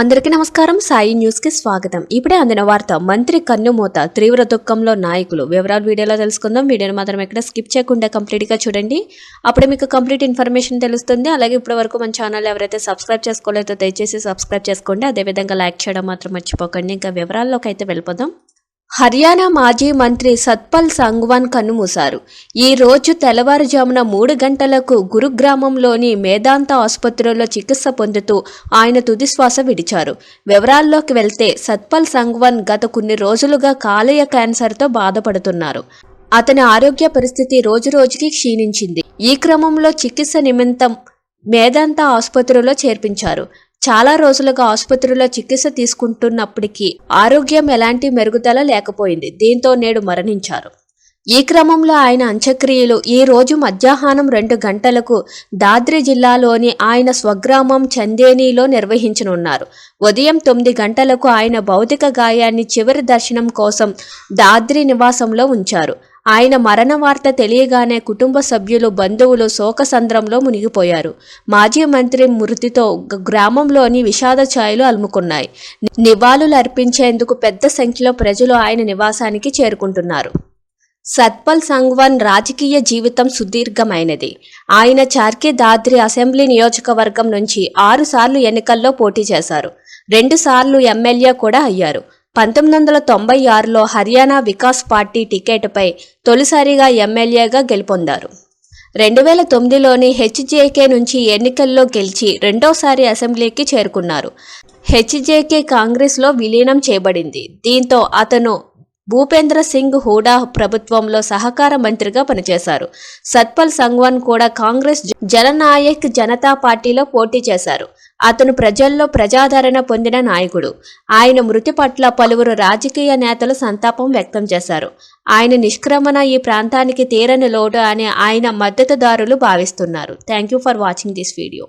అందరికీ నమస్కారం. సాయి న్యూస్కి స్వాగతం. ఇప్పుడే అందిన వార్త మంత్రి కన్నుమూత తీవ్ర దుఃఖంలో నాయకులు. వివరాలు వీడియోలో తెలుసుకుందాం. వీడియోని మాత్రం ఎక్కడ స్కిప్ చేయకుండా కంప్లీట్గా చూడండి. అప్పుడే మీకు కంప్లీట్ ఇన్ఫర్మేషన్ తెలుస్తుంది. అలాగే ఇప్పటి వరకు మన ఛానల్ ఎవరైతే సబ్స్క్రైబ్ చేసుకోలేదో దయచేసి సబ్స్క్రైబ్ చేసుకోండి. అదేవిధంగా లైక్ చేయడం మాత్రం మర్చిపోకండి. ఇంకా వివరాల్లోకి అయితే వెళ్ళిపోదాం. హర్యానా మాజీ మంత్రి సత్పల్ సంగ్వాన్ కన్నుమూశారు. ఈ రోజు తెల్లవారుజామున మూడు గంటలకు గురుగ్రామంలోని మేధాంత ఆసుపత్రిలో చికిత్స పొందుతూ ఆయన తుదిశ్వాస విడిచారు. వివరాల్లోకి వెళ్తే సత్పల్ సంగ్వాన్ గత కొన్ని రోజులుగా కాలేయ క్యాన్సర్తో బాధపడుతున్నారు. అతని ఆరోగ్య పరిస్థితి రోజురోజుకి క్షీణించింది. ఈ క్రమంలో చికిత్స నిమిత్తం మేధాంత ఆసుపత్రిలో చేర్పించారు. చాలా రోజులుగా ఆసుపత్రిలో చికిత్స తీసుకుంటున్నప్పటికీ ఆరోగ్యం ఎలాంటి మెరుగుదల లేకపోయింది. దీంతో నేడు మరణించారు. ఈ క్రమంలో ఆయన అంత్యక్రియలు. ఈ రోజు మధ్యాహ్నం రెండు గంటలకు దాద్రి జిల్లాలోని ఆయన స్వగ్రామం చందేనీలో నిర్వహించనున్నారు. ఉదయం తొమ్మిది గంటలకు ఆయన భౌతిక గాయాన్ని చివరి దర్శనం కోసం దాద్రి నివాసంలో ఉంచారు. ఆయన మరణ వార్త తెలియగానే కుటుంబ సభ్యులు బంధువులు శోకసంద్రంలో మునిగిపోయారు. మాజీ మంత్రి మృతితో గ్రామంలోని విషాద ఛాయలు అలుముకున్నాయి. నివాళులు అర్పించేందుకు పెద్ద సంఖ్యలో ప్రజలు ఆయన నివాసానికి చేరుకుంటున్నారు. సత్పల్ సంగ్వాన్ రాజకీయ జీవితం సుదీర్ఘమైనది. ఆయన చార్కే దాద్రి అసెంబ్లీ నియోజకవర్గం నుంచి ఆరుసార్లు ఎన్నికల్లో పోటీ చేశారు. రెండుసార్లు ఎమ్మెల్యే కూడా అయ్యారు. పంతొమ్మిది వందల తొంభై ఆరులో హర్యానా వికాస్ పార్టీ టికెట్పై తొలిసారిగా ఎమ్మెల్యేగా గెలుపొందారు. రెండు వేల తొమ్మిదిలోని హెచ్జేకే నుంచి ఎన్నికల్లో గెలిచి రెండోసారి అసెంబ్లీకి చేరుకున్నారు. హెచ్జేకే కాంగ్రెస్లో విలీనం చేయబడింది. దీంతో అతను భూపేంద్ర సింగ్ హూడా ప్రభుత్వంలో సహకార మంత్రిగా పనిచేశారు. సత్పల్ సంగ్వాన్ కూడా కాంగ్రెస్ జననాయక్ జనతా పార్టీలో పోటీ చేశారు. అతను ప్రజల్లో ప్రజాదరణ పొందిన నాయకుడు. ఆయన మృతి పట్ల పలువురు రాజకీయ నేతలు సంతాపం వ్యక్తం చేశారు. ఆయన నిష్క్రమణ ఈ ప్రాంతానికి తీరని లోటు అని ఆయన మద్దతుదారులు భావిస్తున్నారు. Thank you for watching this video.